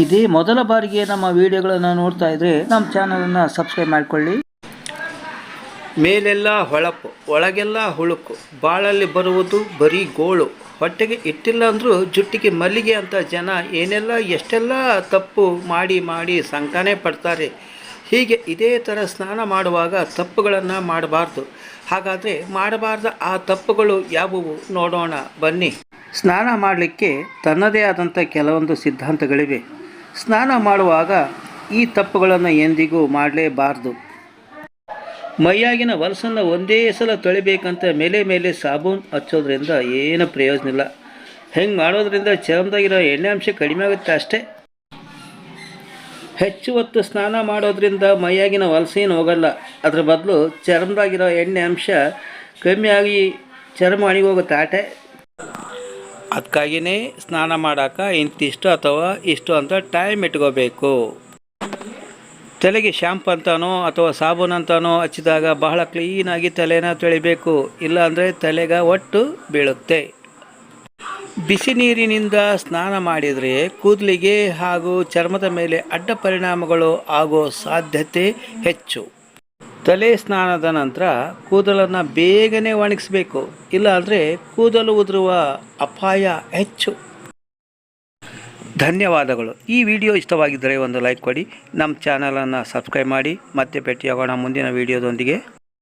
ಇದೇ ಮೊದಲ ಬಾರಿಗೆ ನಮ್ಮ ವಿಡಿಯೋಗಳನ್ನು ನೋಡ್ತಾ ಇದ್ರೆ ನಮ್ಮ ಚಾನಲನ್ನು ಸಬ್ಸ್ಕ್ರೈಬ್ ಮಾಡ್ಕೊಳ್ಳಿ. ಮೇಲೆಲ್ಲ ಹೊಳಪು, ಒಳಗೆಲ್ಲ ಹುಳುಕು, ಬಾಳಲ್ಲಿ ಬರುವುದು ಬರೀ ಗೋಳು. ಹೊಟ್ಟೆಗೆ ಇಟ್ಟಿಲ್ಲ ಅಂದರೂ ಜುಟ್ಟಿಗೆ ಮಲ್ಲಿಗೆ ಅಂತ ಜನ ಏನೆಲ್ಲ ಎಷ್ಟೆಲ್ಲ ತಪ್ಪು ಮಾಡಿ ಮಾಡಿ ಸಂಕಟನೆ ಪಡ್ತಾರೆ. ಹೀಗೆ ಇದೇ ಥರ ಸ್ನಾನ ಮಾಡುವಾಗ ತಪ್ಪುಗಳನ್ನು ಮಾಡಬಾರ್ದು. ಹಾಗಾದರೆ ಮಾಡಬಾರ್ದ ಆ ತಪ್ಪುಗಳು ಯಾವುವು ನೋಡೋಣ, ಬನ್ನಿ. ಸ್ನಾನ ಮಾಡಲಿಕ್ಕೆ ತನ್ನದೇ ಆದಂಥ ಕೆಲವೊಂದು ಸಿದ್ಧಾಂತಗಳಿವೆ. ಸ್ನಾನ ಮಾಡುವಾಗ ಈ ತಪ್ಪುಗಳನ್ನು ಎಂದಿಗೂ ಮಾಡಲೇಬಾರ್ದು. ಮೈಯಾಗಿನ ಹೊಲಸನ್ನು ಒಂದೇ ಸಲ ತೊಳಿಬೇಕಂತ ಮೇಲೆ ಮೇಲೆ ಸಾಬೂನು ಹಚ್ಚೋದ್ರಿಂದ ಏನು ಪ್ರಯೋಜನ ಇಲ್ಲ. ಹೆಂಗೆ ಮಾಡೋದ್ರಿಂದ ಚರ್ಮದಾಗಿರೋ ಎಣ್ಣೆ ಅಂಶ ಕಡಿಮೆ ಆಗುತ್ತೆ ಅಷ್ಟೇ. ಹೆಚ್ಚು ಹೊತ್ತು ಸ್ನಾನ ಮಾಡೋದ್ರಿಂದ ಮೈಯಾಗಿನ ವಲಸೇನು ಹೋಗಲ್ಲ. ಅದ್ರ ಬದಲು ಚರ್ಮದಾಗಿರೋ ಎಣ್ಣೆ ಅಂಶ ಕಮ್ಮಿಯಾಗಿ ಚರ್ಮ ಅಣಿಗೋಗುತ್ತೆ ಆಟೆ. ಅದಕ್ಕಾಗಿಯೇ ಸ್ನಾನ ಮಾಡೋಕೆ ಇಂತಿಷ್ಟು ಅಥವಾ ಇಷ್ಟು ಅಂತ ಟೈಮ್ ಇಟ್ಕೋಬೇಕು. ತಲೆಗೆ ಶ್ಯಾಂಪ್ ಅಂತಾನೋ ಅಥವಾ ಸಾಬೂನ್ ಅಂತಾನೋ ಹಚ್ಚಿದಾಗ ಬಹಳ ಕ್ಲೀನಾಗಿ ತಲೆನ ತೊಳಿಬೇಕು. ಇಲ್ಲಾಂದರೆ ತಲೆಗೆ ಒಟ್ಟು ಬೀಳುತ್ತೆ. ಬಿಸಿ ನೀರಿನಿಂದ ಸ್ನಾನ ಮಾಡಿದರೆ ಕೂದಲಿಗೆ ಹಾಗೂ ಚರ್ಮದ ಮೇಲೆ ಅಡ್ಡ ಪರಿಣಾಮಗಳು ಆಗೋ ಸಾಧ್ಯತೆ ಹೆಚ್ಚು. ತಲೆ ಸ್ನಾನದ ನಂತರ ಕೂದಲನ್ನು ಬೇಗನೆ ಒಣಗಿಸ್ಬೇಕು. ಇಲ್ಲಾಂದರೆ ಕೂದಲು ಉದುರುವ ಅಪಾಯ ಹೆಚ್ಚು. ಧನ್ಯವಾದಗಳು. ಈ ವಿಡಿಯೋ ಇಷ್ಟವಾಗಿದ್ದರೆ ಒಂದು ಲೈಕ್ ಕೊಡಿ. ನಮ್ಮ ಚಾನಲನ್ನು ಸಬ್ಸ್ಕ್ರೈಬ್ ಮಾಡಿ. ಮತ್ತೆ ಭೇಟಿಯಾಗೋಣ ಮುಂದಿನ ವಿಡಿಯೋದೊಂದಿಗೆ.